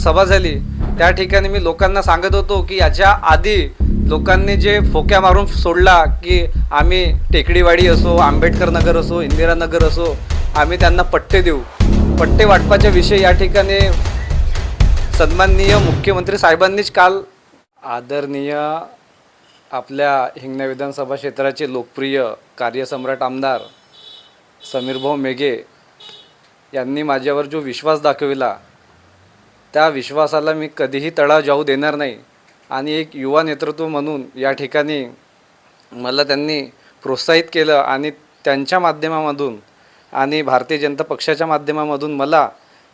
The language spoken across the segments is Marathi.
सभा झाली त्या ठिकाणी मी लोकांना सांगत होतो की याच्या आधी लोकांनी जे फोक्या मारून सोडला की आम्ही टेकडीवाडी असो आंबेडकर नगर असो इंदिरा नगर असो आम्ही त्यांना पट्टे देऊ. पट्टे वाटपाच्या विषयी या ठिकाणी सन्माननीय मुख्यमंत्री साहेबांनीच काल आदरणीय आपल्या हिंगणा विधानसभा क्षेत्राचे लोकप्रिय कार्यसम्राट आमदार समीरभाऊ मेघे यांनी माझ्यावर जो विश्वास दाखविला त्या विश्वासाला मी कधीही तडा जाऊ देणार नाही. आणि एक युवा नेतृत्व म्हणून या ठिकाणी मला त्यांनी प्रोत्साहित केलं आणि त्यांच्या माध्यमामधून आणि भारतीय जनता पक्षाच्या माध्यमामधून मला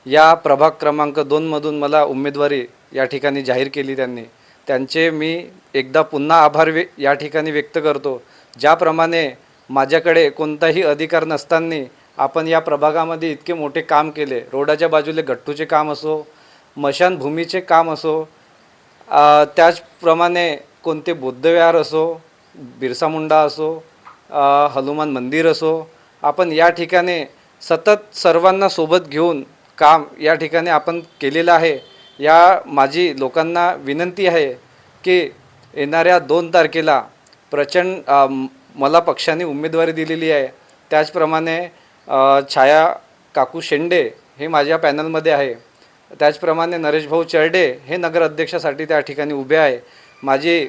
या प्रभाग क्रमांक दोनमधून मला उमेदवारी या ठिकाणी जाहीर केली त्यांनी. त्यांचे मी एकदा पुन्हा आभार वे या ठिकाणी व्यक्त करतो. ज्याप्रमाणे माझ्याकडे कोणताही अधिकार नसताना आपण या प्रभागामध्ये इतके मोठे काम केले. रोडाच्या बाजूले गट्टूचे काम असो मशानभूमीचे काम असो त्याचप्रमाणे कोणते बुद्धविहार असो बिरसा मुंडा असो हनुमान मंदिर असो आपण या ठिकाणी सतत सर्वांना सोबत घेऊन काम या ठिकाणी आपण केलेलं आहे. या माझी लोकांना विनंती आहे की येणाऱ्या दोन तारखेला प्रचंड मला पक्षाने उमेदवारी दिलेली आहे. त्याचप्रमाणे छाया काकू शेंडे हे माझ्या पॅनलमध्ये आहे. त्याचप्रमाणे नरेशभाऊ चर्डे हे नगर अध्यक्षासाठी त्या ठिकाणी उभे आहे. माझी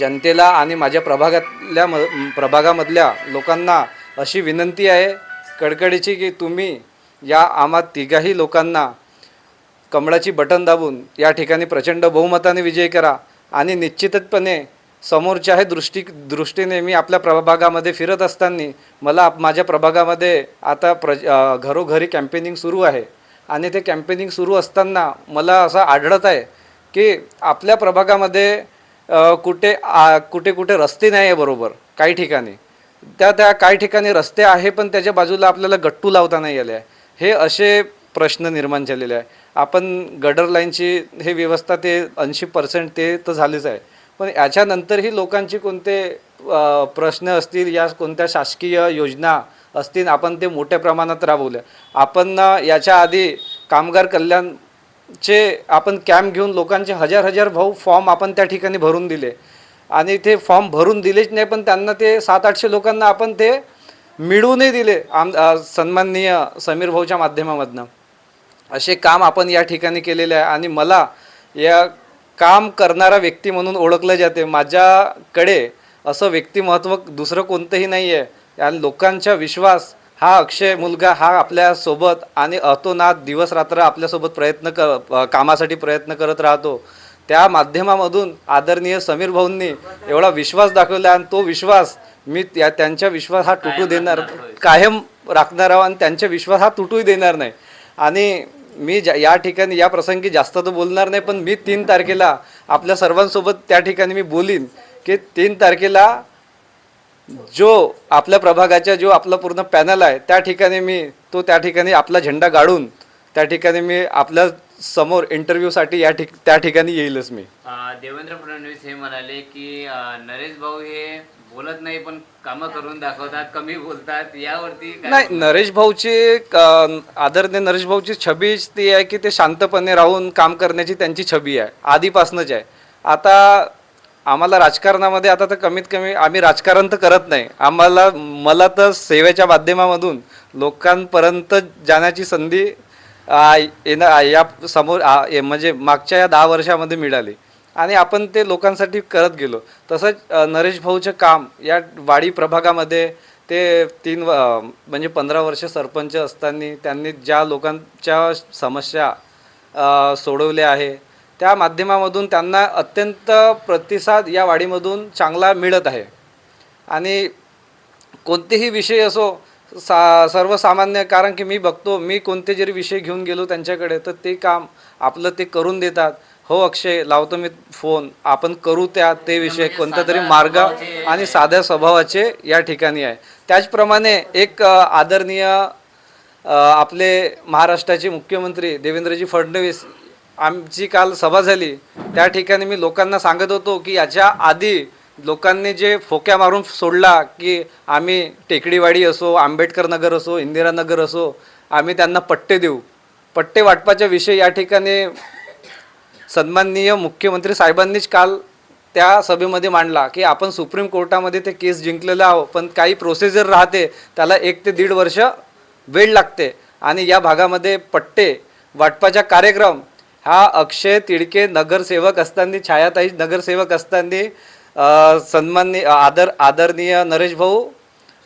जनतेला आणि माझ्या प्रभागातल्या म प्रभागामधल्या लोकांना अशी विनंती आहे कडकडीची की तुम्ही या आम्हा तिघाही लोकांना कमळाची बटन दाबून या ठिकाणी प्रचंड बहुमताने विजय करा आणि निश्चितपणे समोरच्या हे दृष्टी दृष्टीने मी आपल्या प्रभागामध्ये फिरत असताना मला आप- माझ्या प्रभागामध्ये आता प्र घरोघरी कॅम्पेनिंग सुरू आहे. आणि ते कॅम्पेनिंग सुरू असताना मला असं आढळत आहे की आपल्या प्रभागामध्ये कुठे आ, कुठे कुठे रस्ते नाही आहे बरोबर काही ठिकाणी. त्या त्या काही ठिकाणी रस्ते आहे पण त्याच्या बाजूला आपल्याला गट्टू लावता नाही आले आहे. हे असे प्रश्न निर्माण झालेले आहे. आपण गडर लाईनची हे व्यवस्था ते ऐंशी पर्सेंट ते तर झालीच आहे. पण याच्यानंतरही लोकांची कोणते प्रश्न असतील या कोणत्या शासकीय योजना असतील आपण ते मोठ्या प्रमाणात राबवल्या आपण याच्या आधी कामगार कल्याणचे आपण कॅम्प घेऊन लोकांचे हजार हजार भाऊ फॉर्म आपण त्या ठिकाणी भरून दिले. आणि ते फॉर्म भरून दिलेच नाही पण त्यांना ते सात आठशे लोकांना आपण ते मिळवूनही दिले आम सन्माननीय समीर भाऊच्या माध्यमामधनं. असे काम आपण या ठिकाणी केलेले आहे. आणि मला या काम करणारा व्यक्ती म्हणून ओळखलं जाते. माझ्याकडे असं व्यक्तिमत्व दुसरं कोणतंही नाही आहे आणि लोकांचा विश्वास हा अक्षय मुलगा हा आपल्यासोबत आणि अतोनात दिवस रात्र आपल्यासोबत प्रयत्न क कामासाठी प्रयत्न करत राहतो. त्या माध्यमामधून आदरणीय समीर भाऊंनी एवढा विश्वास दाखवला आणि तो विश्वास मी त्या त्यांचा विश्वास हा तुटू देणार कायम राखणार आहो आणि त्यांचा विश्वास हा तुटूही देणार नाही. आणि मी ज्या या ठिकाणी या प्रसंगी जास्त तर बोलणार नाही पण मी तीन तारखेला आपल्या सर्वांसोबत त्या ठिकाणी मी बोलीन की तीन तारखेला जो आपल्या प्रभागाच्या जो आपला पूर्ण पॅनल आहे त्या ठिकाणी मी तो त्या ठिकाणी आपला झेंडा गाडून त्या ठिकाणी मी आपल्यासमोर इंटरव्ह्यूसाठी या ठिक त्या ठिकाणी येईलच मी. देवेंद्र फडणवीस हे म्हणाले की नरेश भाऊ हे बोलत नाही पण कामं करून दाखवतात कमी बोलतात यावरती नाही नरेश भाऊची आदरणीय नरेश भाऊची छबीच ती आहे की ते शांतपणे राहून काम करण्याची त्यांची छबी आहे आधीपासूनच आहे. आता आम्हाला राजकारणामध्ये आता तर कमीत कमी आम्ही राजकारण तर करत नाही. आम्हाला मला तर सेवेच्या माध्यमामधून लोकांपर्यंत जाण्याची संधी येणं या समोर म्हणजे मागच्या या दहा वर्षामध्ये मिळाली. आणि आपण ते लोकांसाठी करत गेलो. तसंच नरेश भाऊचं काम या वाडी प्रभागामध्ये ते तीन व- म्हणजे पंधरा वर्ष सरपंच असताना त्यांनी ज्या लोकांच्या समस्या सोडवल्या आहे त्या माध्यमामधून त्यांना अत्यंत प्रतिसाद या वाडीमधून चांगला मिळत आहे. आणि कोणतेही विषय असो सा सर्वसामान्य कारण की मी बघतो मी कोणते जरी विषय घेऊन गेलो त्यांच्याकडे तर ते काम आपलं ते करून देतात. हो अक्षय लावतो मी फोन आपण करू त्या ते विषय कोणता तरी मार्ग आणि साध्या स्वभावाचे या ठिकाणी आहे. त्याचप्रमाणे एक आदरणीय आपले महाराष्ट्राचे मुख्यमंत्री देवेंद्रजी फडणवीस आमची काल सभा झाली. त्या ठिकाणी मी लोकांना सांगत होतो की याच्या आधी लोकांनी जे फोक्या मारून सोडला की आम्ही टेकडीवाडी असो आंबेडकर नगर असो इंदिरा नगर असो आम्ही त्यांना पट्टे देऊ. पट्टे वाटपाच्या विषयी या ठिकाणी सन्माननीय मुख्यमंत्री साहेबांनीच काल त्या सभेमध्ये मांडला की आपण सुप्रीम कोर्टामध्ये ते केस जिंकलेलं आहो पण काही प्रोसिजर राहते त्याला एक ते दीड वर्ष वेळ लागते. आणि या भागामध्ये पट्टे वाटपाचा कार्यक्रम हा अक्षय तिडके नगरसेवक असताना छायाताई नगरसेवक असताना अ, सन्माननीय आदर आदरणीय नरेश भाऊ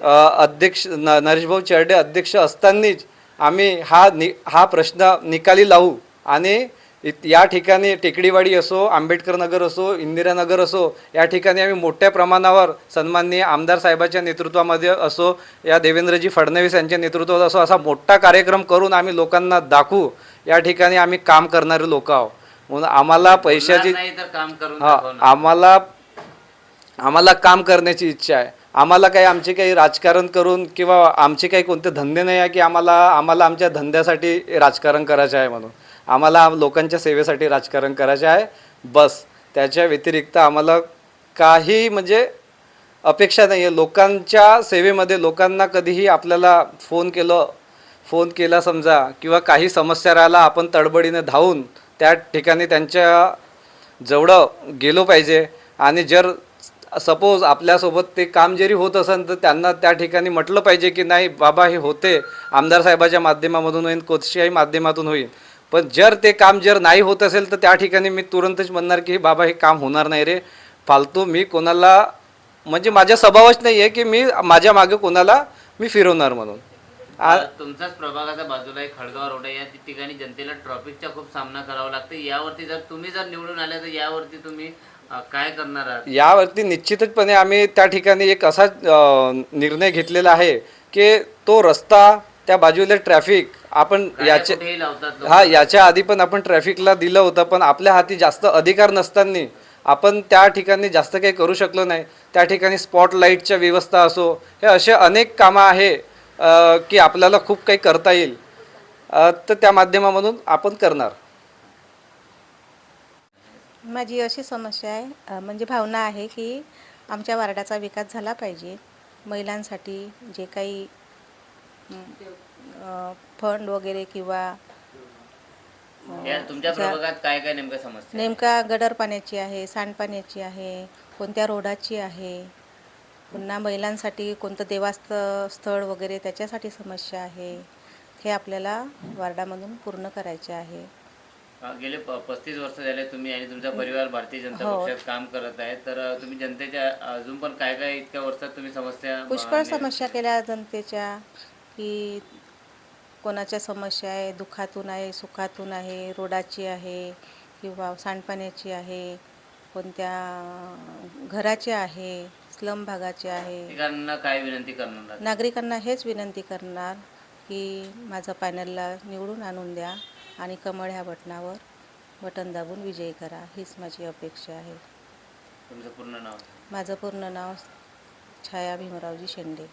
अध्यक्ष न नरेश भाऊ चेरडे अध्यक्ष असतानाच आम्ही हा नि हा प्रश्न निकाली लावू आणि इत- या ठिकाणी टेकडीवाडी असो आंबेडकर नगर असो इंदिरानगर असो या ठिकाणी आम्ही मोठ्या प्रमाणावर सन्माननीय आमदार साहेबाच्या नेतृत्वामध्ये असो या देवेंद्रजी फडणवीस यांच्या नेतृत्वात असो असा मोठा कार्यक्रम करून आम्ही लोकांना दाखवू या ठिकाणी आम्ही काम करणारे लोक आहोत. म्हणून आम्हाला पैशाची. आम्हाला आम्हाला काम करण्याची इच्छा आहे. आम्हाला काही आमचे काही राजकारण करून किंवा आमचे काही कोणते धंदे नाही आहे की आम्हाला आम्हाला आमच्या धंद्यासाठी राजकारण करायचं आहे म्हणून. आम्हाला लोकांच्या सेवेसाठी राजकारण करायचे आहे. बस त्याच्या व्यतिरिक्त आम्हाला काही म्हणजे अपेक्षा नाही आहे लोकांच्या सेवेमध्ये लोकांना कधीही आपल्याला फोन केलं फोन केला समजा किंवा काही समस्या राहिला आपण तडबडीने धावून त्या ठिकाणी त्यांच्या जेवढं गेलो पाहिजे. आणि जर सपोज आपल्यासोबत ते काम जरी होत असेल तर त्यांना त्या ठिकाणी म्हटलं पाहिजे की नाही बाबा हे होते. आमदार साहेबाच्या माध्यमामधून होईल कोणत्याही माध्यमातून होईल पण जर ते काम जर नाही होत असेल तर त्या ठिकाणी मी तुरंतच म्हणणार की बाबा हे काम होणार नाही रे. फालतू मी कोणाला म्हणजे माझ्या स्वभावच नाही आहे की मी माझ्या मागे कोणाला मी फिरवणार म्हणून. तुमचाच प्रभागाच्या बाजूला एक खडगाव रोड आहे. या ठिकाणी जनतेला ट्रॉफिकचा खूप सामना करावा लागतो. यावरती जर तुम्ही जर निवडून आले तर यावरती तुम्ही काय करणार आहात? यावरती निश्चितचपणे आम्ही त्या ठिकाणी एक असा निर्णय घेतलेला आहे की तो रस्ता त्या बाजूला ट्रॅफिक आपण याचे. हा याच्या आधी पण आपण ट्रॅफिकला दिलं होतं पण आपल्या हाती जास्त अधिकार नसताना आपण त्या ठिकाणी जास्त काही करू शकलो नाही. त्या ठिकाणी स्पॉट लाईटच्या व्यवस्था असो हे असे अनेक कामं आहे की आपल्याला खूप काही करता येईल. तर त्या माध्यमामधून आपण करणार. माझी अशी समस्या आहे म्हणजे भावना आहे की आमच्या वार्डाचा विकास झाला पाहिजे. महिलांसाठी जे काही फंड वगैरे किंवा या तुमच्या ज्या- प्रभागात काय काय नेमकं समस्या नेमका गडर पाण्याची आहे सांडपाण्याची आहे कोणत्या रोडाची आहे पुन्हा महिलांसाठी कोणतं देवास्थ स्थळ वगैरे त्याच्यासाठी समस्या आहे हे आपल्याला वार्डामधून पूर्ण करायचे आहे. गेले प- पस्तीस वर्ष झाले तुम्ही आणि तुमचा परिवार भारतीय जनता हो. पक्षात काम करत आहे. तर अं, तुम्ही जनतेच्या अजून पण काय काय इतक्या वर्षात तुम्ही समस्या अं, पुष्कळ नि- समस्या केल्या जनतेच्या. की कोणाच्या समस्या आहे दुःखातून आहे सुखातून आहे रोडाची आहे किंवा सांडपाण्याची आहे कोणत्या घराची आहे स्लम भागाची आहे. ठिकाणांना काय विनंती करणार? नागरिकांना हेच विनंती करणार की माझं पॅनलला निवडून आणून द्या आणि कमळ ह्या बटनावर बटन दाबून विजयी करा. हीच माझी अपेक्षा आहे. तुमचं पूर्ण नाव? माझं पूर्ण नाव छाया भीमरावजी शेंडे.